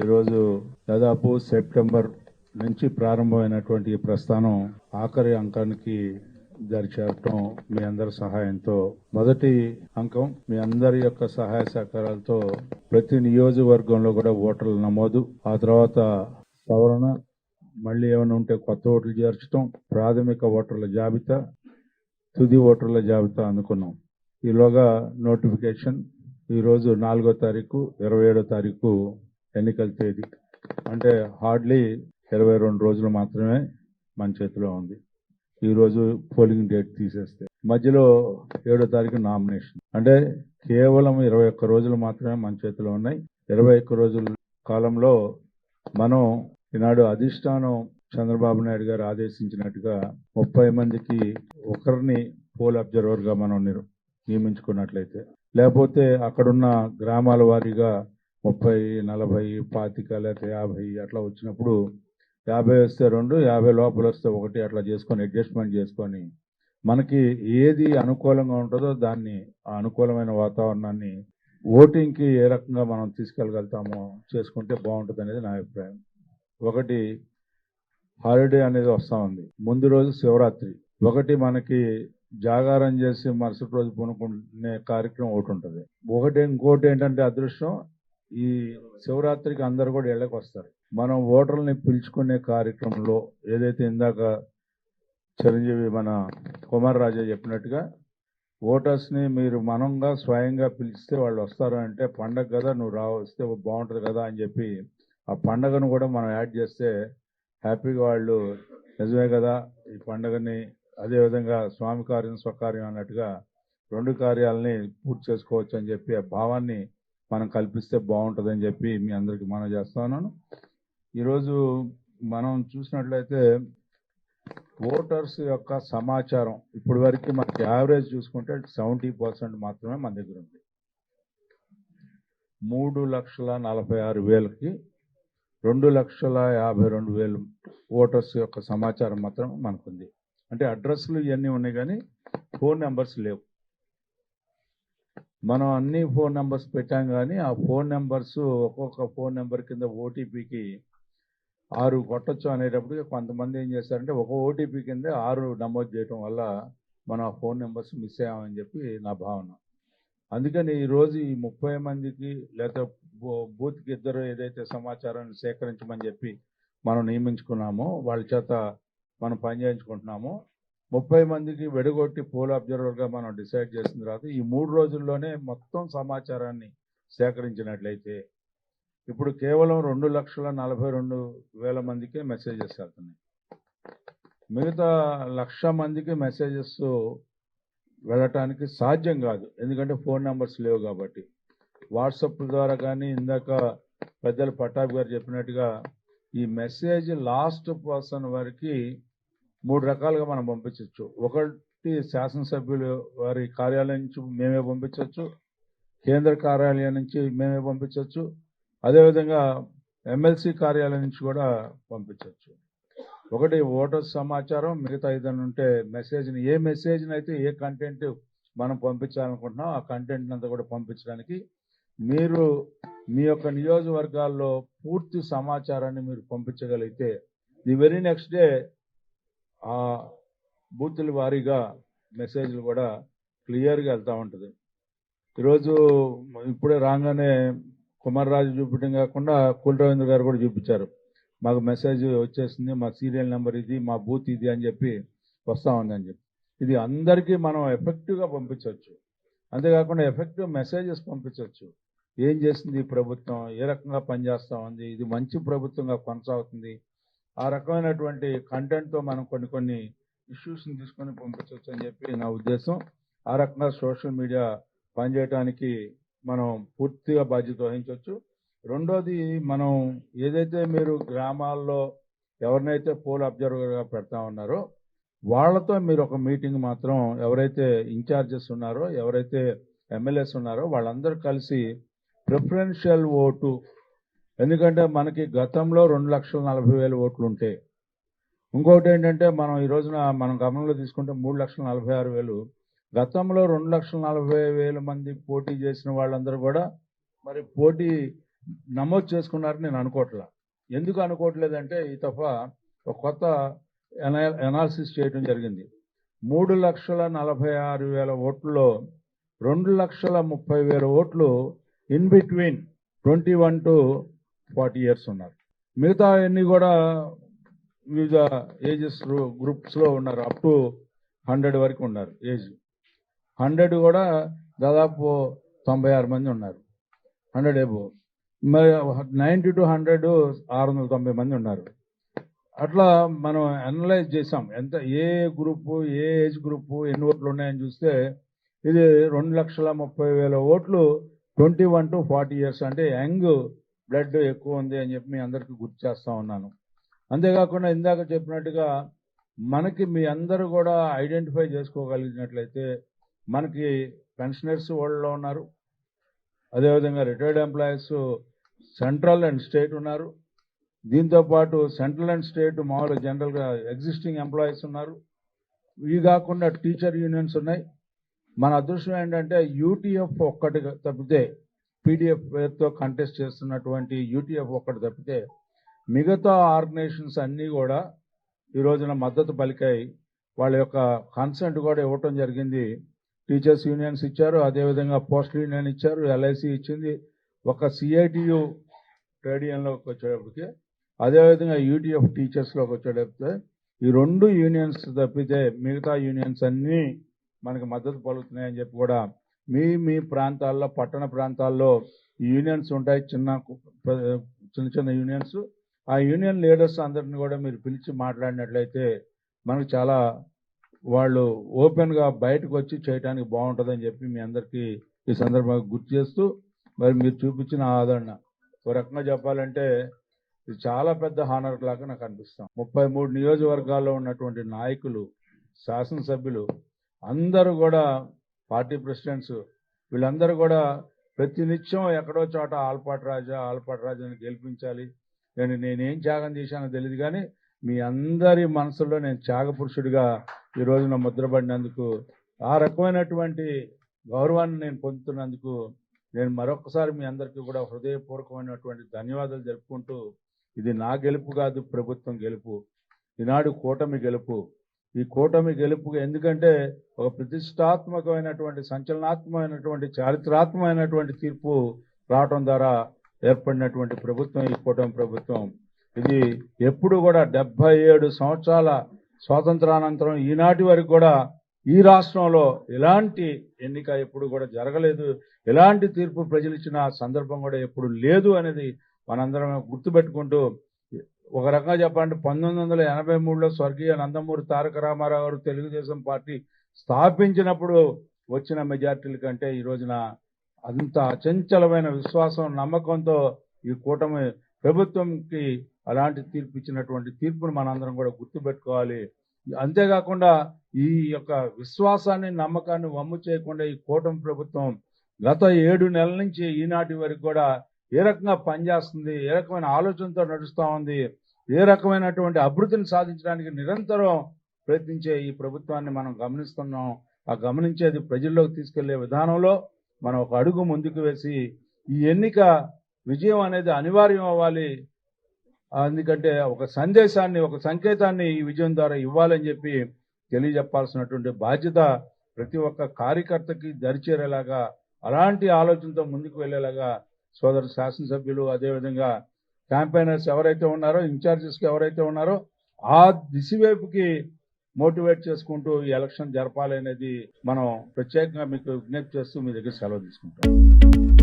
ఈరోజు దాదాపు సెప్టెంబర్ నుంచి ప్రారంభమైనటువంటి ఈ ప్రస్థానం ఆఖరి అంకానికి దారి చేరటం మీ అందరి సహాయంతో. మొదటి అంకం మీ అందరి యొక్క సహాయ సహకారాలతో ప్రతి నియోజకవర్గంలో కూడా ఓటర్ల నమోదు ఆ తర్వాత సవరణ మళ్ళీ ఏమైనా ఉంటే కొత్త ఓట్లు చేర్చడం ప్రాథమిక ఓటర్ల జాబితా తుది ఓటర్ల జాబితా అనుకున్నాం ఈలోగా నోటిఫికేషన్ ఈరోజు నాలుగో తారీఖు ఇరవై ఏడో తారీఖు ఎన్నికల తేదీ అంటే హార్డ్లీ ఇరవై రెండు రోజులు మాత్రమే మన చేతిలో ఉంది. ఈరోజు పోలింగ్ డేట్ తీసేస్తే. మధ్యలో ఏడో తారీఖు నామినేషన్. అంటే కేవలం ఇరవై ఒక్క రోజులు మాత్రమే మన చేతిలో ఉన్నాయి. ఇరవై ఒక్క రోజుల కాలంలో మనం ఈనాడు అధిష్టానం చంద్రబాబు నాయుడు గారు ఆదేశించినట్టుగా ముప్పై మందికి ఒకరిని పోల్ అబ్జర్వర్గా మనం నియమించుకున్నట్లయితే. లేకపోతే అక్కడున్న గ్రామాల వారీగా ముప్పై నలభై పాతిక లేకపోతే యాభై అట్లా వచ్చినప్పుడు యాభై వస్తే రెండు యాభై లోపల వస్తే ఒకటి అట్లా చేసుకొని అడ్జస్ట్మెంట్ చేసుకొని మనకి ఏది అనుకూలంగా ఉంటుందో దాన్ని ఆ అనుకూలమైన వాతావరణాన్ని ఓటింగ్కి ఏ రకంగా మనం తీసుకెళ్ళగలుగుతామో చేసుకుంటే బాగుంటుంది అనేది నా అభిప్రాయం. ఒకటి హాలిడే అనేది వస్తూ ఉంది. ముందు రోజు శివరాత్రి. ఒకటి మనకి జాగారం చేసి మరుసటి రోజు కొనుక్కునే కార్యక్రమం ఒకటి ఉంటుంది. ఒకటి ఇంకోటి ఏంటంటే అదృష్టం ఈ శివరాత్రికి అందరు కూడా ఇళ్ళకి వస్తారు. మనం ఓటర్లని పిలుచుకునే కార్యక్రమంలో ఏదైతే ఇందాక చిరంజీవి మన కుమార్ రాజా చెప్పినట్టుగా ఓటర్స్ని మీరు మనంగా స్వయంగా పిలిస్తే వాళ్ళు వస్తారు అంటే పండగ కదా నువ్వు రా వస్తే బాగుంటుంది కదా అని చెప్పి ఆ పండగను కూడా మనం యాడ్ చేస్తే హ్యాపీగా వాళ్ళు నిజమే కదా ఈ పండగని అదే విధంగా స్వామి కార్యం స్వకార్యం అన్నట్టుగా రెండు కార్యాలని పూర్తి చేసుకోవచ్చు అని చెప్పి ఆ భావాన్ని మనం కల్పిస్తే బాగుంటుందని చెప్పి మీ అందరికి మనం చేస్తా ఉన్నాను. ఈరోజు మనం చూసినట్లయితే ఓటర్స్ యొక్క సమాచారం ఇప్పటి వరకు మనకి యావరేజ్ చూసుకుంటే సెవెంటీ పర్సెంట్ మాత్రమే మన దగ్గర ఉంది. మూడు లక్షల నలభై ఆరు వేలకి రెండు లక్షల యాభై రెండు వేలు ఓటర్స్ యొక్క సమాచారం మాత్రం మనకుంది. అంటే అడ్రస్లు ఇవన్నీ ఉన్నాయి కానీ ఫోన్ నెంబర్స్ లేవు. మనం అన్ని ఫోన్ నెంబర్స్ పెట్టాం కానీ ఆ ఫోన్ నెంబర్స్ ఒక్కొక్క ఫోన్ నెంబర్ కింద ఓటీపీకి ఆరు కొట్టచ్చు అనేటప్పుడు కొంతమంది ఏం చేస్తారంటే ఒక ఓటీపీ కింద ఆరు నమోదు చేయడం వల్ల మనం ఆ ఫోన్ నెంబర్స్ మిస్ అయ్యామని చెప్పి నా భావన. అందుకని ఈరోజు ఈ ముప్పై మందికి లేదా బూత్కి ఇద్దరు ఏదైతే సమాచారాన్ని సేకరించమని చెప్పి మనం నియమించుకున్నామో వాళ్ళ చేత మనం పని చేయించుకుంటున్నాము ముప్పై మందికి వెడగొట్టి పోల్ అబ్జర్వర్గా మనం డిసైడ్ చేసిన తర్వాత ఈ మూడు రోజుల్లోనే మొత్తం సమాచారాన్ని సేకరించినట్లయితే ఇప్పుడు కేవలం రెండు లక్షల నలభై రెండు వేల మందికే మెసేజెస్ వెళ్తున్నాయి. మిగతా లక్ష మందికి మెసేజెస్ వెళ్ళటానికి సాధ్యం కాదు. ఎందుకంటే ఫోన్ నెంబర్స్ లేవు కాబట్టి. వాట్సాప్ ద్వారా కానీ ఇందాక పెద్దలు పట్టాభి గారు చెప్పినట్టుగా ఈ మెసేజ్ లాస్ట్ పర్సన్ వరకు మూడు రకాలుగా మనం పంపించవచ్చు ఒకటి శాసనసభ్యులు వారి కార్యాలయం నుంచి మేమే పంపించవచ్చు కేంద్ర కార్యాలయం నుంచి మేమే పంపించవచ్చు అదేవిధంగా ఎమ్మెల్సీ కార్యాలయం నుంచి కూడా పంపించవచ్చు ఒకటి ఓటర్ సమాచారం మిగతా ఏదైనా ఉంటే మెసేజ్ని ఏ మెసేజ్ని అయితే ఏ కంటెంట్ మనం పంపించాలనుకుంటున్నాం ఆ కంటెంట్ అంతా కూడా పంపించడానికి మీరు మీ యొక్క నియోజకవర్గాల్లో పూర్తి సమాచారాన్ని మీరు పంపించగలిగితే ది వెరీ నెక్స్ట్ డే ఆ బూతుల వారీగా మెసేజ్లు కూడా క్లియర్గా వెళ్తూ ఉంటుంది. ఈరోజు ఇప్పుడే రాగానే కుమార్ రాజు చూపించడం కాకుండా కులరవీంద్ర గారు కూడా చూపించారు. మాకు మెసేజ్ వచ్చేసింది మా సీరియల్ నెంబర్ ఇది మా బూత్ ఇది అని చెప్పి వస్తా ఉంది అని చెప్పి. ఇది అందరికీ మనం ఎఫెక్టివ్గా పంపించవచ్చు. అంతేకాకుండా ఎఫెక్టివ్ మెసేజెస్ పంపించవచ్చు. ఏం చేసింది ఈ ప్రభుత్వం? ఏ రకంగా పనిచేస్తూ ఉంది? ఇది మంచి ప్రభుత్వంగా కొనసాగుతుంది. ఆ రకమైనటువంటి కంటెంట్తో మనం కొన్ని కొన్ని ఇష్యూస్ని తీసుకొని పంపించవచ్చు అని చెప్పి నా ఉద్దేశం. ఆ రకంగా సోషల్ మీడియా పనిచేయడానికి మనం పూర్తిగా బాధ్యత వహించవచ్చు. రెండోది మనం ఏదైతే మీరు గ్రామాల్లో ఎవరినైతే పోల్ అబ్జర్వర్గా పెడతా ఉన్నారో వాళ్ళతో మీరు ఒక మీటింగ్ మాత్రం ఎవరైతే ఇన్ఛార్జెస్ ఉన్నారో ఎవరైతే ఎమ్మెల్యేస్ ఉన్నారో వాళ్ళందరూ కలిసి ప్రిఫరెన్షియల్ ఓటు ఎందుకంటే మనకి గతంలో రెండు లక్షల నలభై వేల ఓట్లు ఉంటే ఇంకొకటి ఏంటంటే మనం ఈ రోజున మనం గమనంలో తీసుకుంటే మూడు లక్షల నలభై ఆరు వేలు గతంలో రెండు లక్షల నలభై వేల మంది పోటీ చేసిన వాళ్ళందరూ కూడా మరి పోటీ నమోదు చేసుకున్నారని నేను అనుకోవట్లా. ఎందుకు అనుకోవట్లేదంటే ఈ తప్ప ఒక కొత్త ఎనాలిసిస్ చేయడం జరిగింది. మూడు లక్షల నలభై ఆరు వేల ఓట్లలో రెండు లక్షల ముప్పై వేల ఓట్లు in between twenty one to forty years ఉన్నారు. మిగతా అన్ని కూడా వివిధ ఏజెస్ గ్రూప్స్లో ఉన్నారు. అప్ టు హండ్రెడ్ వరకు ఉన్నారు ఏజ్. హండ్రెడ్ కూడా దాదాపు తొంభై ఆరు మంది ఉన్నారు. హండ్రెడ్ ఏబో మరి నైంటీ టు హండ్రెడ్ ఆరు వందల తొంభై మంది ఉన్నారు. అట్లా మనం అనలైజ్ చేసాం ఎంత ఏ గ్రూపు ఏ ఏజ్ గ్రూపు ఎన్ని ఓట్లు ఉన్నాయని చూస్తే ఇది రెండు లక్షల ముప్పై వేల ఓట్లు twenty one to forty years. అంటే యంగ్ బ్లడ్ ఎక్కువ ఉంది అని చెప్పి మీ అందరికీ గుర్తు చేస్తా ఉన్నాను. అంతేకాకుండా ఇందాక చెప్పినట్టుగా మనకి మీ అందరూ కూడా ఐడెంటిఫై చేసుకోగలిగినట్లయితే మనకి పెన్షనర్స్ వాళ్ళలో ఉన్నారు. అదేవిధంగా retired employees central and state ఉన్నారు. దీంతో పాటు సెంట్రల్ అండ్ స్టేట్ మామూలు జనరల్గా ఎగ్జిస్టింగ్ ఎంప్లాయీస్ ఉన్నారు. ఇవి కాకుండా టీచర్ యూనియన్స్ ఉన్నాయి. మన అదృష్టం ఏంటంటే యూటీఎఫ్ ఒక్కటి తప్పితే పీడిఎఫ్ పేరుతో కంటెస్ట్ చేస్తున్నటువంటి యూటీఎఫ్ ఒక్కటి తప్పితే మిగతా ఆర్గనైజేషన్స్ అన్నీ కూడా ఈ రోజున మద్దతు పలికాయి. వాళ్ళ యొక్క కన్సెంట్ కూడా ఇవ్వటం జరిగింది. టీచర్స్ యూనియన్స్ ఇచ్చారు. అదేవిధంగా పోస్ట్ యూనియన్ ఇచ్చారు. ఎల్ఐసి ఇచ్చింది. ఒక సిఐటియు ట్రేడ్ యూనియన్లోకి వచ్చేటప్పటికి అదేవిధంగా యూటీఎఫ్ టీచర్స్లోకి వచ్చేటప్పుడు ఈ రెండు యూనియన్స్ తప్పితే మిగతా యూనియన్స్ అన్నీ మనకి మద్దతు పలుకుతున్నాయని చెప్పి కూడా మీ మీ ప్రాంతాల్లో పట్టణ ప్రాంతాల్లో యూనియన్స్ ఉంటాయి చిన్న చిన్న చిన్న యూనియన్స్. ఆ యూనియన్ లీడర్స్ అందరిని కూడా మీరు పిలిచి మాట్లాడినట్లయితే మనకు చాలా వాళ్ళు ఓపెన్గా బయటకు వచ్చి చేయడానికి బాగుంటుందని చెప్పి మీ అందరికీ ఈ సందర్భంగా గుర్తు చేస్తూ మరి మీరు చూపించిన ఆదరణ. ఒక రకంగా చెప్పాలంటే ఇది చాలా పెద్ద హానర్ లాగా నాకు అనిపిస్తాం. ముప్పై మూడు నియోజకవర్గాల్లో ఉన్నటువంటి నాయకులు శాసనసభ్యులు అందరూ కూడా పార్టీ ప్రెసిడెంట్స్ వీళ్ళందరూ కూడా ప్రతినిత్యం ఎక్కడో చోట ఆల్పాటి రాజా ఆల్పాటి రాజాని గెలిపించాలి. నేను నేనేం త్యాగం చేశానో తెలియదు కానీ మీ అందరి మనసులో నేను త్యాగపురుషుడిగా ఈ రోజున ముద్రపడినందుకు ఆ రకమైనటువంటి గౌరవాన్ని నేను పొందుతున్నందుకు నేను మరొకసారి మీ అందరికీ కూడా హృదయపూర్వకమైనటువంటి ధన్యవాదాలు జరుపుకుంటూ ఇది నా గెలుపు కాదు ప్రభుత్వం గెలుపు. ఈనాడు కూటమి గెలుపు. ఈ కూటమి గెలుపు ఎందుకంటే ఒక ప్రతిష్టాత్మకమైనటువంటి సంచలనాత్మకమైనటువంటి చారిత్రాత్మకమైనటువంటి తీర్పు రావటం ద్వారా ఏర్పడినటువంటి ప్రభుత్వం ఈ కూటమి ప్రభుత్వం. ఇది ఎప్పుడు కూడా డెబ్బై ఏడు సంవత్సరాల స్వాతంత్రానంతరం ఈనాటి వరకు కూడా ఈ రాష్ట్రంలో ఎలాంటి ఎన్నిక ఎప్పుడు కూడా జరగలేదు. ఎలాంటి తీర్పు ప్రజలు ఇచ్చిన సందర్భం కూడా ఎప్పుడు లేదు అనేది మనందరం గుర్తుపెట్టుకుంటూ ఒక రకంగా చెప్పాలంటే పంతొమ్మిది వందల ఎనభై మూడులో స్వర్గీయ నందమూరి తారక రామారావు గారు తెలుగుదేశం పార్టీ స్థాపించినప్పుడు వచ్చిన మెజార్టీల కంటే ఈ రోజున అంత అచంచలమైన విశ్వాసం నమ్మకంతో ఈ కూటమి ప్రభుత్వంకి అలాంటి తీర్పు ఇచ్చినటువంటి తీర్పును మనందరం కూడా గుర్తుపెట్టుకోవాలి. అంతేకాకుండా ఈ యొక్క విశ్వాసాన్ని నమ్మకాన్ని వమ్ము చేయకుండా ఈ కూటమి ప్రభుత్వం గత ఏడు నెలల నుంచి ఈనాటి వరకు కూడా ఏ రకంగా పనిచేస్తుంది ఏ రకమైన ఆలోచనతో నడుస్తూ ఉంది ఏ రకమైనటువంటి అభివృద్ధిని సాధించడానికి నిరంతరం ప్రయత్నించే ఈ ప్రభుత్వాన్ని మనం గమనిస్తున్నాం. ఆ గమనించేది ప్రజల్లోకి తీసుకెళ్ళే విధానంలో మనం ఒక అడుగు ముందుకు వేసి ఈ ఎన్నిక విజయం అనేది అనివార్యం అవ్వాలి. ఎందుకంటే ఒక సందేశాన్ని ఒక సంకేతాన్ని ఈ విజయం ద్వారా ఇవ్వాలని చెప్పి తెలియజెప్పాల్సినటువంటి బాధ్యత ప్రతి ఒక్క కార్యకర్తకి దరిచేరేలాగా అలాంటి ఆలోచనతో ముందుకు వెళ్ళేలాగా సోదరు శాసనసభ్యులు అదేవిధంగా క్యాంపైనర్స్ ఎవరైతే ఉన్నారో ఇన్ఛార్జెస్కి ఎవరైతే ఉన్నారో ఆ దిశవైపుకి మోటివేట్ చేసుకుంటూ ఈ ఎలక్షన్ జరపాలి అనేది మనం ప్రత్యేకంగా మీకు విజ్ఞప్తి చేస్తూ మీ దగ్గర సెలవు తీసుకుంటాం.